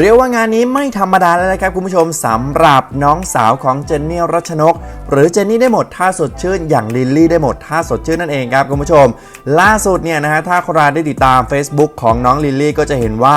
เรียกว่างานนี้ไม่ธรรมดาแล้วนะครับคุณผู้ชมสำหรับน้องสาวของเจนนี่รัชนก หรือเจนนี่ได้หมดท่าสดชื่น อย่างลิลลี่ได้หมดท่าสดชื่นนั่นเองครับคุณผู้ชม ล่าสุดเนี่ยนะฮะถ้าใครได้ติดตาม Facebook ของน้องลิลลี่ก็จะเห็นว่า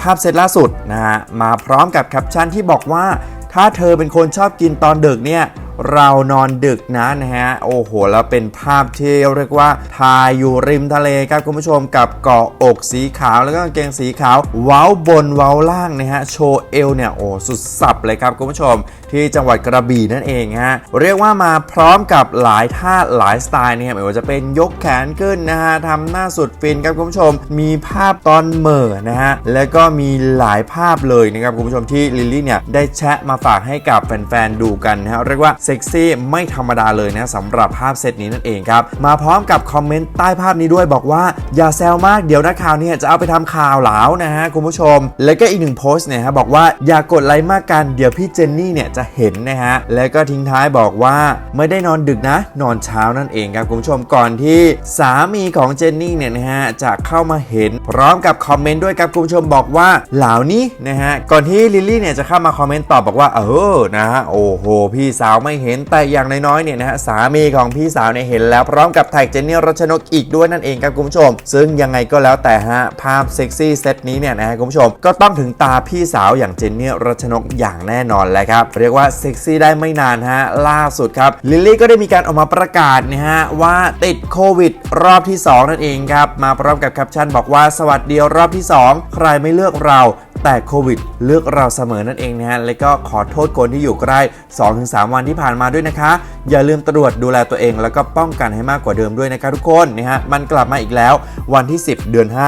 ภาพเซตล่าสุดนะฮะมาพร้อมกับแคปชั่นที่บอกว่า ถ้าเธอเป็นคนชอบกินตอนดึกเนี่ย เรานอนดึกนะนะฮะโอ้โห แล้วเป็นภาพที่เรียกว่าถ่ายอยู่ริมทะเลครับคุณผู้ชมกับเกาะอกสีขาวแล้วก็กางเกงสีขาว เว้าบนเว้าล่างนะฮะโชว์เอวเนี่ยโอ้สุดสับเลยครับคุณผู้ชม ที่จังหวัดกระบี่นั่นเองฮะเรียกว่ามาพร้อมกับหลายท่าหลายสไตล์เนี่ยไม่ว่าจะเป็นยกแขนขึ้นนะฮะทำหน้าสุดฟินครับคุณผู้ชม มีภาพตอนเหม่อนะฮะแล้วก็มีหลายภาพเลยนะครับคุณผู้ชมที่ลิลลี่เนี่ยได้แชะมาฝากให้กับแฟนๆดูกันนะฮะเรียกว่าเซ็กซี่ไม่ธรรมดาเลยนะสำหรับภาพเซตนี้นั่นเองครับ มาพร้อมกับคอมเมนต์ใต้ภาพนี้ด้วยบอกว่า อย่าแซวมากเดี๋ยวนักข่าวเนี่ยจะเอาไปทำข่าวหลาวนะฮะคุณผู้ชม แล้วก็อีกหนึ่งโพสต์เนี่ยฮะบอกว่าอย่ากดไลค์มากกันเดี๋ยวพี่เจนนี่เนี่ยจะเห็นนะฮะแล้วก็ทิ้งท้ายบอกว่าไม่ได้นอนดึกนะ นอนเช้านั่นเองครับคุณผู้ชมก่อนที่สามีของเจนนี่เนี่ยนะฮะจะเข้ามาเห็น พร้อมกับคอมเมนต์ด้วยครับคุณผู้ชมบอกว่าเหล่านี้นะฮะก่อนที่ลิลลี่เนี่ยจะเข้ามาคอมเมนต์ตอบบอกว่าเออนะฮะโอ้โหพี่สาวไม่เห็นแต่อย่างน้อยๆเนี่ยนะฮะสามีของพี่สาวเนี่ยเห็นแล้วพร้อมกับแท็กเจนนี่รัชนกอีกด้วยนั่นเองครับคุณผู้ชม ซึ่งยังไงก็แล้วแต่ฮะภาพเซ็กซี่เซตนี้เนี่ยนะฮะคุณผู้ชมก็ต้องถึงตาพี่สาวอย่างเจนนี่รัชนกอย่างแน่นอนแหละครับ เรียกว่าเซ็กซี่ได้ไม่นานฮะล่าสุดครับลิลลี่ก็ได้มีการออกมาประกาศนะฮะว่าติดโควิด รอบที่ 2 นั่นเองครับมาพร้อมกับแคปชั่นบอกว่าสวัสดีรอบที่ 2 ใครไม่เลือกเรา แต่โควิดเลือกเราเสมอนั่นเองนะฮะ แล้วก็ขอโทษคนที่อยู่ใกล้ 2-3 วันที่ผ่านมาด้วยนะคะ อย่าลืมตรวจดูแลตัวเอง แล้วก็ป้องกันให้มากกว่าเดิมด้วยนะคะทุกคนนะฮะ มันกลับมาอีกแล้ว วันที่ 10 เดือน 5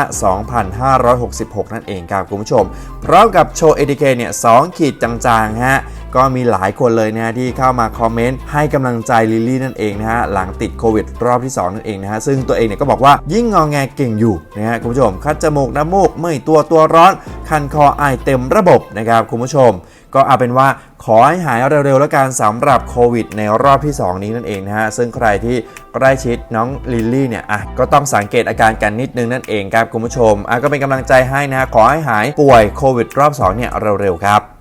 2566 นั่นเองครับคุณผู้ชม พร้อมกับโชว์ ATK เคเนี่ย2ขีดจางๆฮะก็มีหลายคนเลยนะฮะที่เข้ามาคอมเมนต์ให้กำลังใจลิลลี่นั่นเองนะฮะหลังติดโควิดรอบที่ 2 นั่นเองนะฮะซึ่งตัวเองเนี่ยก็บอกว่ายิ่งงอแงเก่งอยู่นะฮะคุณผู้ชมคัดจมูกน้ำมูกเมื่อยตัวตัวร้อน คันคอไอเต็มระบบนะครับคุณผู้ชม ก็เอาเป็นว่าขอให้หายเร็วๆ แล้วกันสำหรับโควิดในรอบที่ 2 นี้นั่นเองนะฮะ ซึ่งใครที่ใกล้ชิดน้องลิลลี่เนี่ยอะก็ต้องสังเกตอาการกันนิดนึงนั่นเองครับคุณผู้ชมอะก็เป็นกำลังใจให้นะฮะขอให้หายป่วยโควิดรอบ 2 เนี่ยเร็วๆครับ